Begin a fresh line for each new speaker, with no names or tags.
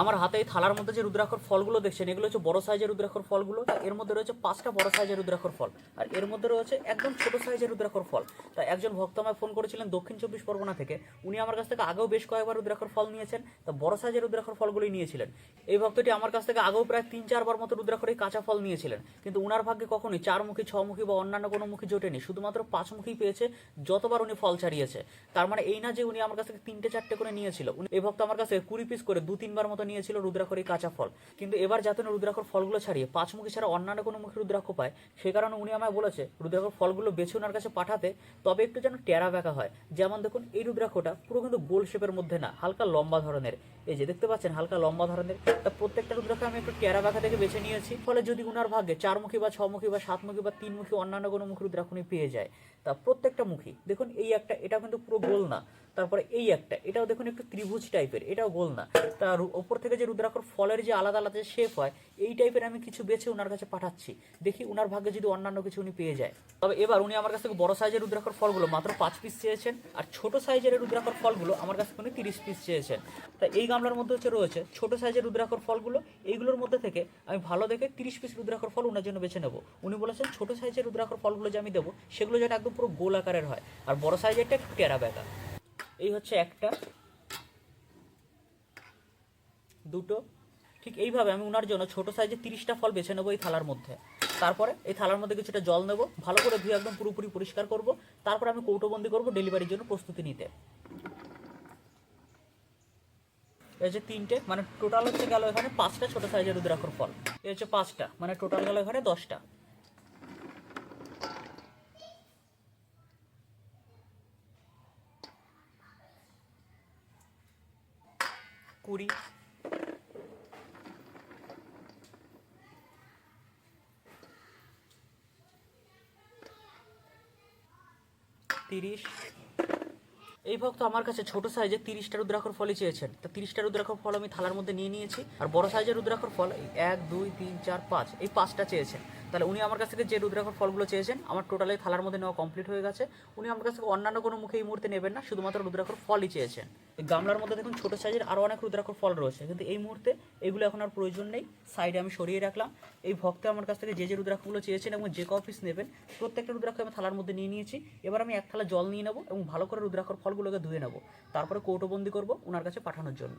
আমার হাতে এই থালার মধ্যে যে রুদ্রাক্ষর ফলগুলো দেখছেন, এগুলো হচ্ছে বড় সাইজের রুদ্রাক্ষর ফলগুলো তা এর মধ্যে রয়েছে পাঁচটা বড় সাইজের রুদ্রাক্ষর ফল। আর এর মধ্যে রয়েছে একদম ছোট সাইজের রুদ্রাক্ষর ফল। তা একজন ভক্ত আমায় ফোন করেছিলেন দক্ষিণ চব্বিশ পরগনা থেকে। উনি আমার কাছ থেকে আগেও বেশ কয়েকবার রুদ্রাক্ষর ফল নিয়েছেন। তা বড় সাইজের রুদ্রাক্ষর ফলগুলোই নিয়েছিলেন। এই ভক্তটি আমার কাছ থেকে আগেও প্রায় তিন, চারবার মতো রুদ্রাক্ষরের কাঁচা ফল নিয়েছিলেন। কিন্তু উনার ভাগ্যে কখনোই চারমুখী ছমুখী বা অন্যান্য কোনো মুখী জোটেনি। শুধুমাত্র পাঁচমুখী পেয়েছে, যতবার উনি ফল ছাড়িয়েছে। তার মানে এই না যে উনি আমার কাছ থেকে তিনটে, চারটে করে নিয়েছিল। এই ভক্ত আমার কাছে কুড়ি পিস করে দু, তিনবার মতো নিয়েছিল রুদ্রাক্ষরের কাঁচা ফল। কিন্তু এবার যাতে রুদ্রাক্ষর ফলগুলো ছাড়িয়ে পাঁচমুখী ছাড়া অন্যান্য কোনো মুখী রুদ্রাক্ষ পায়, সে কারণে উনি আমায় বলেছে, রুদ্রাক্ষর ফলগুলো বেছে ওনার কাছে পাঠাতে, তবে একটু যেন টেরা ব্যাকা হয়। যেমন দেখুন, এই রুদ্রাক্ষটা পুরো কিন্তু গোল শেপের মধ্যে না, হালকা লম্বা ধরনের। এই যে দেখতে পাচ্ছেন, হালকা লম্বা ধরনের। তা প্রত্যেকটা রুদ্রাক্ষ আমি একটু টেরা ব্যাকা থেকে বেছে নিয়েছি। ফলে যদি উনার ভাগ্যে চারমুখী বা ছমুখী বা সাতমুখী বা তিনমুখী অন্যান্য কোনো মুখী রুদ্রাক্ষ উনি পেয়ে যায়, তা প্রত্যেকটা মুখী দেখুন, এই একটা, এটা কিন্তু পুরো গোল না। তারপরে এই একটা, এটাও দেখুন একটু ত্রিভুজ টাইপের এটাও গোল না। তার ওপর থেকে যে রুদ্রাক্ষর ফলের যে আলাদা আলাদা শেপ হয়, এই টাইপের আমি কিছু বেছে ওনার কাছে পাঠাচ্ছি। দেখি ওনার ভাগ্যে যদি অন্যান্য কিছু উনি পেয়ে যায়। তবে এবার উনি আমার কাছ থেকে বড় সাইজের রুদ্রাক্ষর ফলগুলো মাত্র পাঁচ পিস চেয়েছেন, আর ছোট সাইজের রুদ্রাক্ষর ফলগুলো আমার কাছ থেকে উনি তিরিশ পিস চেয়েছেন। তা এই গামলার মধ্যে হচ্ছে রয়েছে ছোট সাইজের রুদ্রাক্ষর ফলগুলো, এইগুলোর মধ্যে থেকে আমি ভালো দেখে তিরিশ পিস রুদ্রাক্ষর ফল ওনার জন্য বেছে নেব। উনি বলেছেন ছোট সাইজের রুদ্রাক্ষর ফলগুলো যে আমি দেবো, সেগুলো যেন একদম পুরো গোল আকারের হয়। আর বড় সাইজেরটা একটু টেরা ব্যাকা এই হচ্ছে একটা। দুটো। ঠিক এইভাবে আমি ওনার জন্য ছোট সাইজের তিরিশটা ফল বেছে নেব এই থালার মধ্যে। তারপরে এই থালার মধ্যে কিছুটা জল নেব, ভালো করে ধুয়ে একদম পুরোপুরি পরিষ্কার করব। তারপরে আমি কৌটোবন্দি করব ডেলিভারির জন্য প্রস্তুতি নিতে। এই হচ্ছে তিনটে মানে টোটাল হচ্ছে গেল এখানে পাঁচটা ছোট সাইজের রুদ্রাক্ষর ফল। এই হচ্ছে পাঁচটা মানে টোটাল গেল এখানে দশটা। কুড়ি। তিরিশ। এই ভক্ত আমার কাছে ছোট সাইজে তিরিশটা রুদ্রাক্ষর ফলই চেয়েছেন। তা তিরিশটা রুদ্রাক্ষর ফল আমি থালার মধ্যে নিয়ে নিয়েছি, আর বড় সাইজের রুদ্রাক্ষর ফল এক, দুই, তিন, চার, পাঁচ, এই পাঁচটা চেয়েছেন। তাহলে উনি আমার কাছ থেকে যে রুদ্রাক্ষর ফলগুলো চেয়েছেন, আমার টোটালি থালার মধ্যে নেওয়া কমপ্লিট হয়ে গেছে। উনি আমার কাছ থেকে অন্যান্য কোনো মুখে এই মুহূর্তে নেবেন না, শুধুমাত্র রুদ্রাক্ষর ফলই চেয়েছেন। এই গামলার মধ্যে দেখুন, ছোটো সাইজের আরও অনেক রুদ্রাক্ষর ফল রয়েছে, কিন্তু এই মুহূর্তে এগুলো এখন আর প্রয়োজন নেই সাইডে আমি সরিয়ে রাখলাম। এই ভক্ত আমার কাছ থেকে যে যে রুদ্রাক্ষগুলো চেয়েছেন এবং যে কপিস নেবেন, প্রত্যেকটা রুদ্রাক্ষ আমি থালার মধ্যে নিয়ে নিয়েছি। এবার আমি এক থালা জল নিয়ে নেব এবং ভালো করে রুদ্রাক্ষর ফলগুলোকে ধুয়ে নেব। তারপরে কৌটোবন্দি করব ওনার কাছে পাঠানোর জন্য।